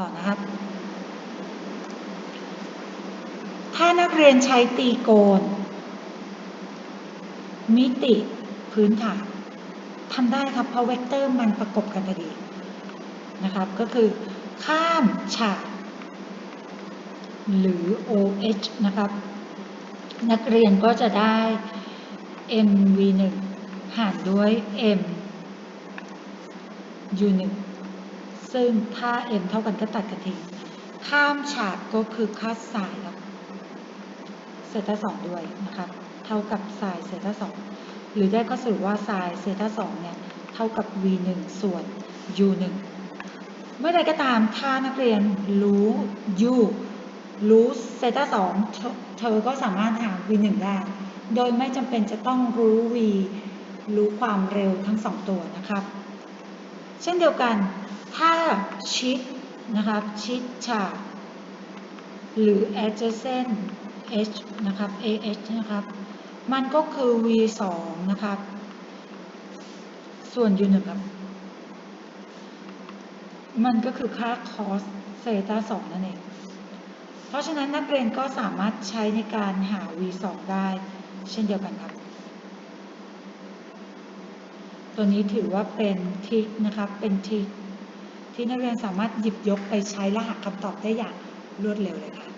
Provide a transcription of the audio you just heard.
ต่อนะครับ ถ้านักเรียนใช้ตีโกณมิติพื้นฐานทำได้ครับ เพราะเวกเตอร์มันประกบกันพอดีนะครับ ก็คือข้ามฉากหรือ OH นะครับ นักเรียนก็จะได้ MV1 หารด้วย M U1 ซึ่งถ้า M เท่ากันก็ตัดกันทิ้งข้ามฉากก็คือค่าสายครับเซตาสองด้วยนะครับเท่ากับสายเซตาสองหรือได้ก็สรุปว่าสายเซตาสองเนี่ยเท่ากับ V1 ส่วน U1 เมื่อใดก็ตามถ้านักเรียนรู้ U รู้เซต้าสองเธอเธอก็สามารถหา V1 ได้ โดยไม่จำเป็นจะต้องรู้ V รู้ความเร็วทั้งสองตัวนะครับ เช่นเดียวกัน ถ้าชิดนะครับชิดฉากหรือ adjacent h นะครับ ah นะครับ มันก็คือ v 2นะครับ ส่วน u 1ครับมันก็คือค่า cos เซตา2นั่นเอง เพราะฉะนั้นนักเรียนก็สามารถใช้ในการหา v 2ได้ เช่นเดียวกันครับ ตัวนี้ถือว่าเป็นทริคนะครับ เป็นทริค ที่นักเรียนสามารถหยิบยกไปใช้และหาคำตอบได้อย่างรวดเร็วเลยค่ะ